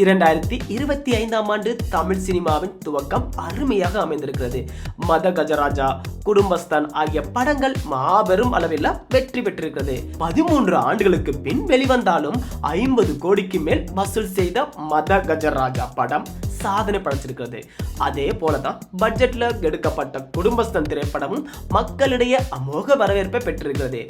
இரண்டாயிரத்தி இருபத்தி ஐந்தாம் ஆண்டு தமிழ் சினிமாவின் துவக்கம் அருமையாக அமைந்திருக்கிறது. மத கஜராஜா குடும்பஸ்தான் ஆகிய படங்கள் மாபெரும் அளவில் வெற்றி பெற்றிருக்கிறது. பதிமூன்று ஆண்டுகளுக்கு பின் வெளிவந்தாலும் ஐம்பது கோடிக்கு மேல் வசூல் செய்த மத கஜராஜா படம் சாதனை படைச்சிருக்கிறது அதே போலதான் பட்ஜெட்ல எடுக்கப்பட்ட குடும்பஸ்தன் திரைப்படமும் மக்களிடையே அமோக வரவேற்பை பெற்றிருக்கிறது.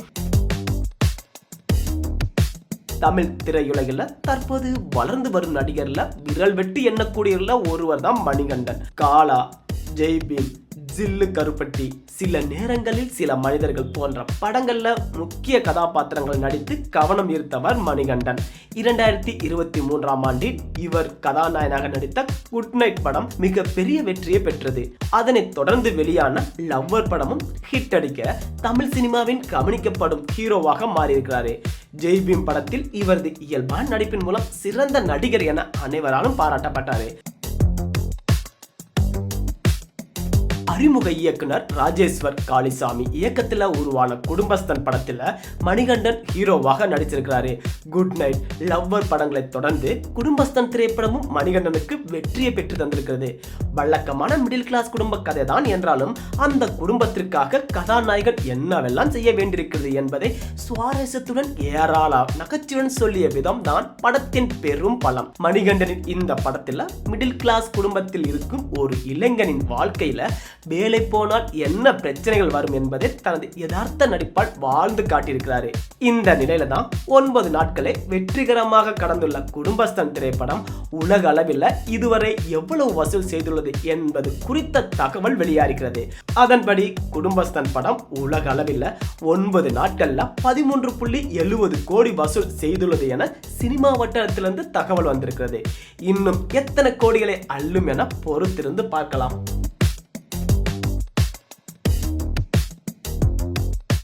தமிழ் திரையுலகில் தற்போது வளர்ந்து வரும் நடிகர்ல விரல் வெட்டி எண்ணக்கூடியவர்ல ஒருவர் தான் மணிகண்டன். காலா ஜெய்பீம் ஜில்லு கருப்பட்டி. சில நேரங்களில் சில மனிதர்கள் போன்ற படங்கள்ல முக்கிய கதாபாத்திரங்கள் நடித்து கவனம் ஈர்த்தவர் மணிகண்டன். இரண்டாயிரத்தி இருபத்தி மூன்றாம் ஆண்டில் இவர் கதாநாயகனாக நடித்த குட் நைட் படம் மிக பெரிய வெற்றியை பெற்றது. அதனைத் தொடர்ந்து வெளியான லவ்வர் படமும் ஹிட் அடிக்க தமிழ் சினிமாவின் கவனிக்கப்படும் ஹீரோவாக மாறியிருக்கிறாரு. ஜெய்பீம் படத்தில் இவரது இயல்பான நடிப்பின் மூலம் சிறந்த நடிகர் என அனைவராலும் பாராட்டப்பட்டார். அறிமுக இயக்குனர் ராஜேஸ்வர் காளிசாமி இயக்கத்தில் உருவான குடும்பஸ்தன் படத்தில் மணிகண்டன் ஹீரோவாக நடிச்சிருக்கிறாரு. குட் நைட் லவ்வர் படங்களை தொடர்ந்து குடும்பஸ்தன் திரைப்படமும் மணிகண்டனுக்கு வெற்றியை பெற்று தந்திருக்கிறது. வழக்கமான மிடில் கிளாஸ் குடும்ப கதை தான் என்றாலும் அந்த குடும்பத்திற்காக கதாநாயகன் என்னவெல்லாம் செய்ய வேண்டியிருக்கிறது என்பதை சுவாரஸ்யத்துடன் ஏராளம் நகைச்சுடன் சொல்லிய விதம் தான் படத்தின் பெரும் பலம். மணிகண்டனின் இந்த படத்தில் மிடில் கிளாஸ் குடும்பத்தில் இருக்கும் ஒரு இளைஞனின் வாழ்க்கையில வேலை போனால் என்ன பிரச்சனைகள் வரும் என்பதை தனது யதார்த்த நடிப்பால் வாழ்ந்து காட்டியிருக்கிறாரு. இந்த நிலையில தான் ஒன்பது நாட்களை வெற்றிகரமாக கடந்துள்ள குடும்பஸ்தன் திரைப்படம் உலக அளவில் இதுவரை எவ்வளவு வசூல் செய்துள்ளது என்பது குறித்த தகவல் வெளியாகிறது அதன்படி குடும்பஸ்தன் படம் உலக அளவில் ஒன்பது நாட்கள்ல பதிமூன்று புள்ளி எழுபது கோடி வசூல் செய்துள்ளது என சினிமா வட்டாரத்திலிருந்து தகவல் வந்திருக்கிறது. இன்னும் எத்தனை கோடிகளை அள்ளும் என பொறுத்திருந்து பார்க்கலாம்.